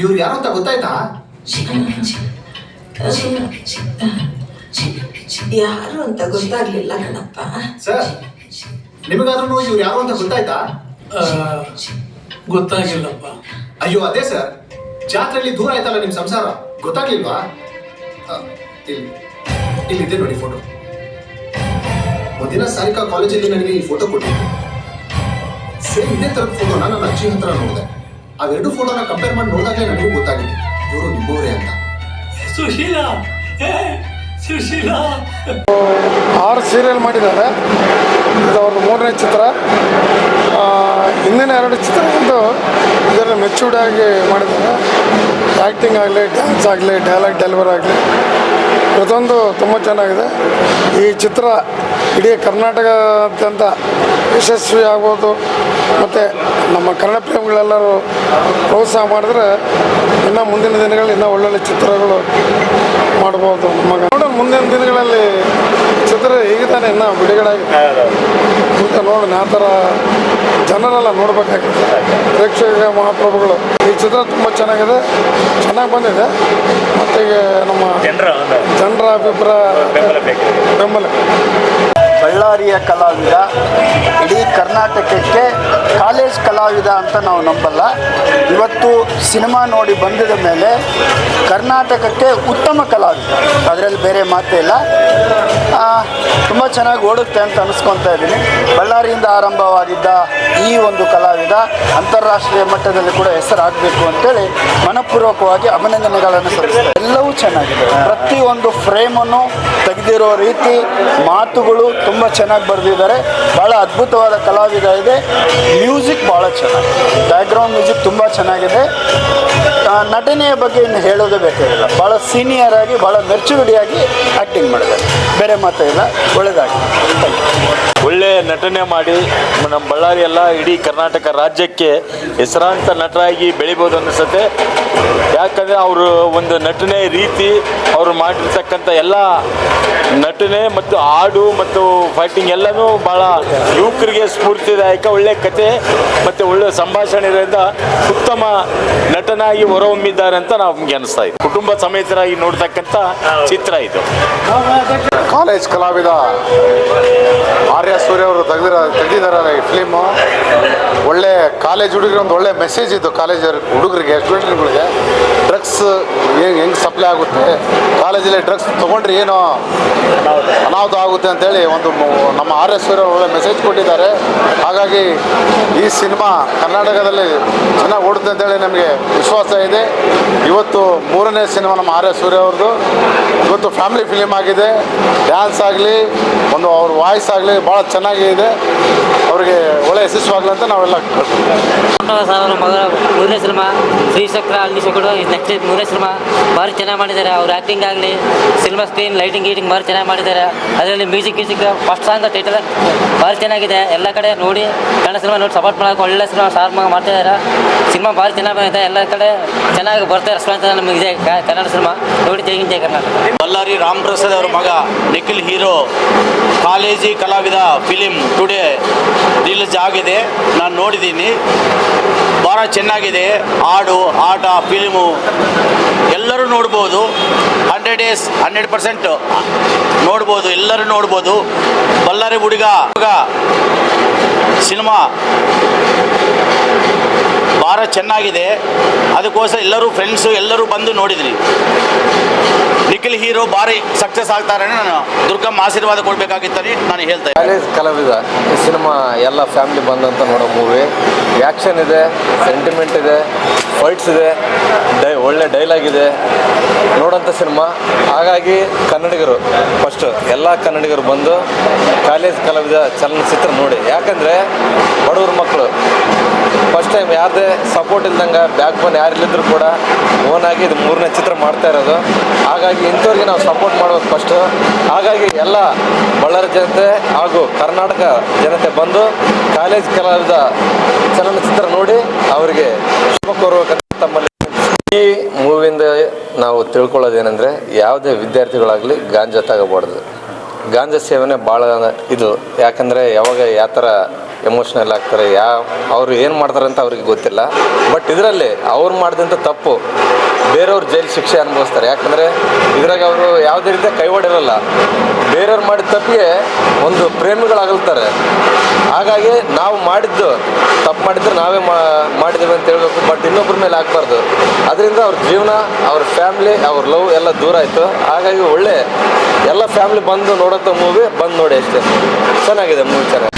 ಇವ್ರು ಯಾರು ಅಂತ ಗೊತ್ತಾಯ್ತಾ? ಯಾರು ಅಂತ ಗೊತ್ತಾಗ್ಲಿಲ್ಲ ಕಣಪ್ಪ. ಸರ್ ನಿಮಗಾದ್ರೂ ಇವ್ರು ಯಾರು ಅಂತ ಗೊತ್ತಾಯ್ತಾ? ಗೊತ್ತಾಗಿಲ್ಲಪ್ಪ. ಅಯ್ಯೋ ಅದೇ ಸರ್. ಜಾತ್ರೆಯಲ್ಲಿ ದೂರ ಆಯ್ತಲ್ಲ ನಿಮ್ ಸಂಸಾರ? ಗೊತ್ತಾಗ್ಲಿಲ್ವಾ? ಇಲ್ಲಿ ಇದೆ ನೋಡಿ ಫೋಟೋ ಒಂದಿನ ಸಾರಿಕಾ ಕಾಲೇಜಲ್ಲಿ ನನಗೆ ಈ ಫೋಟೋ ಕೊಟ್ಟಿದ್ದೆ ಸೇಮ್ ಇದೇ ತರದ ಫೋಟೋನ ನನ್ನ ಅಜ್ಜಿ ಹತ್ರ ನೋಡಿದೆ. ಅವೆರಡು ಫೋಟೋನ ಕಂಪೇರ್ ಮಾಡಿ ನೋಡಿದಾಗಲೇ ನನಗೂ ಗೊತ್ತಾಗಿದೆ. ಇವರು ನಿಮ್ಮವರೇ ಅಂತ. ಸುಶೀಲಾ! ಸುಶೀಲಾ! ಆರು ಸೀರಿಯಲ್ ಮಾಡಿದ್ದಾರೆ. ಇದು ಅವ್ರದ್ದು ಮೂರನೇ ಚಿತ್ರ. ಆ, ಹಿಂದಿನ ಎರಡು ಚಿತ್ರಗಳು ಇದರ ಮೆಚೂರ್ಡ್ ಆಗಿ ಮಾಡಿದ್ದಾರೆ. ಆ್ಯಕ್ಟಿಂಗ್ ಆಗಲಿ ಡ್ಯಾನ್ಸ್ ಆಗಲಿ ಡೈಲಾಗ್ ಡೆಲಿವರ್ ಆಗಲಿ ಪ್ರತಿಯೊಂದು ತುಂಬ ಚೆನ್ನಾಗಿದೆ. ಈ ಚಿತ್ರ ಇಡೀ ಕರ್ನಾಟಕದಾದ್ಯಂತ ಯಶಸ್ವಿ ಆಗ್ಬೋದು. ಮತ್ತು ನಮ್ಮ ಕನ್ನಡ ಪ್ರೇಮಿಗಳೆಲ್ಲರೂ ಪ್ರೋತ್ಸಾಹ ಮಾಡಿದ್ರೆ ಇನ್ನು ಮುಂದಿನ ದಿನಗಳಲ್ಲಿ ಇನ್ನೂ ಒಳ್ಳೊಳ್ಳೆ ಚಿತ್ರಗಳು ಮಾಡ್ಬೋದು ನಮಗೆ ನೋಡೋಣ ಮುಂದಿನ ದಿನಗಳಲ್ಲಿ ಚಿತ್ರ ಈಗ ತಾನೇ ಇನ್ನೂ ಬಿಡುಗಡೆ ಆಗಿದೆ ನೋಡೋಣ ಆ ಥರ ಜನರೆಲ್ಲ ನೋಡಬೇಕಾಗಿದೆ ಪ್ರೇಕ್ಷಕ ಮಹಾಪ್ರಭುಗಳು. ಈ ಚಿತ್ರ ತುಂಬ ಚೆನ್ನಾಗಿದೆ ಚೆನ್ನಾಗಿ ಬಂದಿದೆ. ಮತ್ತು ಈಗ ನಮ್ಮ ಜನರ ಅಭಿಪ್ರಾಯ ಬೆಂಬಲ. ಬಳ್ಳಾರಿಯ ಕಲಾವಿದ, ಇಡೀ ಕರ್ನಾಟಕಕ್ಕೆ ಕಾಲೇಜ್ ಕಲಾವಿದ ಅಂತ ನಾವು ನಂಬಲ್ಲ. ಇವತ್ತು ಸಿನಿಮಾ ನೋಡಿ ಬಂದಿದ ಮೇಲೆ ಕರ್ನಾಟಕಕ್ಕೆ ಉತ್ತಮ ಕಲಾವಿದ. ಅದರಲ್ಲಿ ಬೇರೆ ಮಾತೇ ಇಲ್ಲ. ತುಂಬ ಚೆನ್ನಾಗಿ ಓಡುತ್ತೆ ಅಂತ ಅನಿಸ್ಕೊತಾ ಇದ್ದೀನಿ. ಬಳ್ಳಾರಿಯಿಂದ ಆರಂಭವಾಗಿದ್ದ ಈ ಒಂದು ಕಲಾವಿದ ಅಂತಾರಾಷ್ಟ್ರೀಯ ಮಟ್ಟದಲ್ಲಿ ಕೂಡ ಹೆಸರಾಗಬೇಕು ಅಂತೇಳಿ ಮನಪೂರ್ವಕವಾಗಿ ಅಭಿನಂದನೆಗಳನ್ನು ಸಲ್ಲಿಸ್ತಾರೆ ಎಲ್ಲವೂ ಚೆನ್ನಾಗಿದೆ. ಪ್ರತಿಯೊಂದು ಫ್ರೇಮನ್ನು ತೆಗೆದಿರೋ ರೀತಿ ಮಾತುಗಳು ತುಂಬ ಚೆನ್ನಾಗಿ ಬರೆದಿದ್ದಾರೆ. ಭಾಳ ಅದ್ಭುತವಾದ ಕಲಾವಿದ ಇದೆ ಮ್ಯೂಸಿಕ್ ಭಾಳ ಚೆನ್ನಾಗಿದೆ. ಬ್ಯಾಕ್ಗ್ರೌಂಡ್ ಮ್ಯೂಸಿಕ್ ತುಂಬ ಚೆನ್ನಾಗಿದೆ. ನಟನೆಯ ಬಗ್ಗೆ ಇನ್ನು ಹೇಳೋದೇ ಬೇಕಾಗಿಲ್ಲ. ಭಾಳ ಸೀನಿಯರ್ ಆಗಿ ಭಾಳ ಮೆಚುರಿಟಿಯಾಗಿ ಆ್ಯಕ್ಟಿಂಗ್ ಮಾಡಿದ್ದಾರೆ. ಬೇರೆ ಮಾತೇ ಇಲ್ಲ. ಒಳ್ಳೆಯದಾಗಿ ಥ್ಯಾಂಕ್ ಯು ಒಳ್ಳೆ ನಟನೆ ಮಾಡಿ ನಮ್ಮ ಬಳ್ಳಾರಿ ಎಲ್ಲ ಇಡೀ ಕರ್ನಾಟಕ ರಾಜ್ಯಕ್ಕೆ ಹೆಸರಾಂತ ನಟರಾಗಿ ಬೆಳಿಬೋದು ಅನ್ನಿಸುತ್ತೆ. ಯಾಕಂದರೆ ಅವರು ಒಂದು ನಟನೆ ರೀತಿ ಅವರು ಮಾಡಿರ್ತಕ್ಕಂಥ ಎಲ್ಲ ನಟನೆ ಮತ್ತು ಹಾಡು ಮತ್ತು ಫೈಟಿಂಗ್ ಎಲ್ಲನೂ ಭಾಳ ಯುವಕರಿಗೆ ಸ್ಫೂರ್ತಿದಾಯಕ, ಒಳ್ಳೆ ಕತೆ ಮತ್ತು ಒಳ್ಳೆ ಸಂಭಾಷಣೆ ಇರೋದ್ರಿಂದ ಉತ್ತಮ ನಟನಾಗಿ ಹೊರಹೊಮ್ಮಿದ್ದಾರೆ ಅಂತ ನಮ್ಗೆ ಅನಿಸ್ತಾ ಇದೆ. ಕುಟುಂಬ ಸಮೇತರಾಗಿ ನೋಡ್ತಕ್ಕಂಥ ಚಿತ್ರ ಇದು. ಕಾಲೇಜ್ ಕಲಾವಿದ ಆರ್ಯ ಸೂರ್ಯ ಅವರು ತೆಗೆದಿರ ತೆಗೆದಿದ್ದಾರೆ ಈ ಫಿಲಿಮು ಒಳ್ಳೆ ಕಾಲೇಜ್ ಹುಡುಗರಿಗೆ ಒಂದು ಒಳ್ಳೆ ಮೆಸೇಜ್ ಇತ್ತು ಕಾಲೇಜ್ ಹುಡುಗರಿಗೆ ಸ್ಟೂಡೆಂಟ್ಗಳಿಗೆ ಡ್ರಗ್ಸ್ ಹೆಂಗೆ ಹೆಂಗೆ ಸಪ್ಲೈ ಆಗುತ್ತೆ? ಕಾಲೇಜಲ್ಲಿ ಡ್ರಗ್ಸ್ ತೊಗೊಂಡ್ರೆ ಏನು ಅನಾಹುತ ಆಗುತ್ತೆ ಅಂತೇಳಿ ಒಂದು ನಮ್ಮ ಆರ್ ಎಸ್ ಒಳ್ಳೆ ಮೆಸೇಜ್ ಕೊಟ್ಟಿದ್ದಾರೆ. ಹಾಗಾಗಿ ಈ ಸಿನಿಮಾ ಕರ್ನಾಟಕದಲ್ಲಿ ಚೆನ್ನಾಗಿ ಓಡುತ್ತೆ ಅಂತೇಳಿ ನಮಗೆ ವಿಶ್ವಾಸ ಇದೆ. ಇವತ್ತು ಮೂರನೇ ಸಿನಿಮಾ ನಮ್ಮ ಆರ್ ಎಸ್ ಸೂರ್ಯ ಅವ್ರದ್ದು ಇವತ್ತು ಫ್ಯಾಮಿಲಿ ಫಿಲಿಮ್ ಆಗಿದೆ. ಡ್ಯಾನ್ಸ್ ಆಗಲಿ, ಒಂದು ಅವ್ರ ವಾಯ್ಸ್ ಆಗಲಿ ಭಾಳ ಚೆನ್ನಾಗಿದೆ ಅವರಿಗೆ ಒಳ್ಳೆ ಯಶಸ್ವಾಗಲಿ ಅಂತ ನಾವೆಲ್ಲ ಮಗ ಮೂರನೇ ಸಿನಿಮಾ ಶ್ರೀಚಕ್ರ ಅಲ್ಲಿ ಶಕುಡು ಇದು ನೆಕ್ಸ್ಟ್ ಮೂರನೇ ಸಿನಿಮಾ ಭಾರಿ ಚೆನ್ನಾಗಿ ಮಾಡಿದ್ದಾರೆ. ಅವ್ರ ಆ್ಯಕ್ಟಿಂಗ್ ಆಗಲಿ ಸಿನಿಮಾ ಸ್ಕ್ರೀನ್ ಲೈಟಿಂಗ್ ಗೀಟಿಂಗ್ ಭಾರಿ ಚೆನ್ನಾಗಿ ಮಾಡಿದ್ದಾರೆ. ಅದರಲ್ಲಿ ಮ್ಯೂಸಿಕ್ ಗೀಸಿಕ್ ಫಸ್ಟ್ ಸಾಂಗ್ ಟೈಟಲ್ ಭಾರಿ ಚೆನ್ನಾಗಿದೆ. ಎಲ್ಲ ಕಡೆ ನೋಡಿ ಕನ್ನಡ ಸಿನಿಮಾ ನೋಡಿ ಸಪೋರ್ಟ್ ಮಾಡೋಕೆ ಒಳ್ಳೆ ಸಿನಿಮಾ ಸ್ಟಾರ್ ಮಾಡ್ತಾಯಿದ್ದಾರೆ ಮಾಡ್ತಾ ಇದ್ದಾರೆ ಸಿನಿಮಾ ಭಾರಿ ಚೆನ್ನಾಗಿ ಬಂದಿದೆ. ಎಲ್ಲ ಕಡೆ ಚೆನ್ನಾಗಿ ಬರ್ತಾ ರೆಸ್ಪಾನ್ಸ್ ನಮಗೆ ಇದೆ ಕನ್ನಡ ಸಿನಿಮಾ. ನೋಡಿ ಜೈ ಜೈ ಕರ್ನಾಟಕ. ಬಳ್ಳಾರಿ ರಾಮ್ ಪ್ರಸಾದ್ ಅವರ ಮಗ Nikhil hero college Kalavida film today release ಆಗಿದೆ ನಾನು ನೋಡಿದ್ದೀನಿ ಭಾಳ ಚೆನ್ನಾಗಿದೆ. ಹಾಡು, ಆಟ, ಫಿಲ್ಮು, ಎಲ್ಲರೂ ನೋಡ್ಬೋದು. ಹಂಡ್ರೆಡ್ ಡೇಸ್, ಹಂಡ್ರೆಡ್ ಪರ್ಸೆಂಟ್ ನೋಡ್ಬೋದು. ಎಲ್ಲರೂ ನೋಡ್ಬೋದು. ಬಳ್ಳಾರಿ ಹುಡುಗ ಹುಡುಗ, ಸಿನಿಮಾ. ಭಾಳ ಚೆನ್ನಾಗಿದೆ. ಅದಕ್ಕೋಸ್ಕರ ಎಲ್ಲರೂ ಫ್ರೆಂಡ್ಸು ಎಲ್ಲರೂ ಬಂದು ನೋಡಿದ್ರಿ. ನಿಖಿಲ್ ಹೀರೋ ಭಾರಿ ಸಕ್ಸಸ್ ಆಗ್ತಾರೆ ನಾನು ದುರ್ಗಮ್ಮ ಆಶೀರ್ವಾದ ಕೊಡಬೇಕಾಗಿತ್ತು ನಾನು ಹೇಳ್ತಾ ಕಾಲೇಜ್ ಕಲಾವಿದ. ಈ ಸಿನಿಮಾ ಎಲ್ಲ ಫ್ಯಾಮಿಲಿ ಬಂದಂತ ನೋಡೋ ಮೂವಿ ಆ್ಯಕ್ಷನ್ ಇದೆ ಸೆಂಟಿಮೆಂಟ್ ಇದೆ ಫೈಟ್ಸ್ ಇದೆ, ಡೈ, ಒಳ್ಳೆ ಡೈಲಾಗ್ ಇದೆ. ನೋಡೋಂಥ ಸಿನಿಮಾ. ಹಾಗಾಗಿ ಕನ್ನಡಿಗರು ಫಸ್ಟ್ ಎಲ್ಲ ಕನ್ನಡಿಗರು ಬಂದು ಕಾಲೇಜ್ ಕಲಾವಿದ ಚಲನಚಿತ್ರ ನೋಡಿ. ಯಾಕಂದರೆ ಬಡವ್ರ ಮಕ್ಕಳು ಫಸ್ಟ್ ಟೈಮ್ ಯಾರದೇ ಸಪೋರ್ಟ್ ಇಲ್ದಂಗೆ ಬ್ಯಾಕ್ ಬೋನ್ ಯಾರಿಲ್ಲಿದ್ರು ಕೂಡ ಓನಾಗಿ ಇದು ಮೂರನೇ ಚಿತ್ರ ಮಾಡ್ತಾ ಇರೋದು. ಹಾಗಾಗಿ ಇಂಥವ್ರಿಗೆ ನಾವು ಸಪೋರ್ಟ್ ಮಾಡ್ಬೇಕು ಫಸ್ಟು ಹಾಗಾಗಿ ಎಲ್ಲ ಬಳ್ಳಾರಿ ಜನತೆ ಹಾಗೂ ಕರ್ನಾಟಕ ಜನತೆ ಬಂದು ಕಾಲೇಜ್ ಕಲಾವಿದ ಚಲನಚಿತ್ರ ನೋಡಿ ಅವರಿಗೆ ಶುಭ ಕೋರ್ಬೇಕಂತ ತಮ್ಮಲ್ಲಿ ಈ ಮೂವಿಂದ ನಾವು ತಿಳ್ಕೊಳ್ಳೋದೇನೆಂದರೆ ಯಾವುದೇ ವಿದ್ಯಾರ್ಥಿಗಳಾಗಲಿ ಗಾಂಜಾ ತಗೋಬಾರ್ದು. ಗಾಂಜಾ ಸೇವನೆ ಭಾಳ ಇದು. ಯಾಕಂದರೆ ಯಾವಾಗ ಯಾವ ಥರ ಎಮೋಷ್ನಲ್ ಆಗ್ತಾರೆ. ಯಾವ ಅವರು ಏನು ಮಾಡ್ತಾರೆ ಅಂತ ಅವ್ರಿಗೆ ಗೊತ್ತಿಲ್ಲ. ಬಟ್ ಇದರಲ್ಲಿ ಅವ್ರು ಮಾಡಿದಂಥ ತಪ್ಪು ಬೇರೆಯವ್ರ ಜೈಲು ಶಿಕ್ಷೆ ಅನುಭವಿಸ್ತಾರೆ. ಯಾಕಂದರೆ ಇದ್ರಾಗ ಅವರು ಯಾವುದೇ ರೀತಿಯ ಕೈವಾಡಿರಲ್ಲ ಬೇರೆಯವ್ರು ಮಾಡಿದ ತಪ್ಪಿಗೆ ಒಂದು ಪ್ರೇಮಿಗಳಾಗಲ್ತಾರೆ. ಹಾಗಾಗಿ ನಾವು ಮಾಡಿದ್ದು ತಪ್ಪು ಮಾಡಿದ್ರೆ ನಾವೇ ಮಾಡಿದ್ದೇವೆ ಅಂತ ಹೇಳಬೇಕು. ಬಟ್ ಇನ್ನೊಬ್ಬರ ಮೇಲೆ ಆಗಬಾರ್ದು. ಅದರಿಂದ ಅವ್ರ ಜೀವನ, ಅವ್ರ ಫ್ಯಾಮ್ಲಿ ಅವ್ರ ಲವ್ ಎಲ್ಲ ದೂರ ಆಯಿತು. ಹಾಗಾಗಿ ಒಳ್ಳೆ ಎಲ್ಲ ಫ್ಯಾಮ್ಲಿ ಬಂದು ನೋಡೋಂಥ ಮೂವಿ ಬಂದು ನೋಡಿ ಅಷ್ಟೇ. ಚೆನ್ನಾಗಿದೆ ಮೂವಿ ಚೆನ್ನಾಗಿದೆ.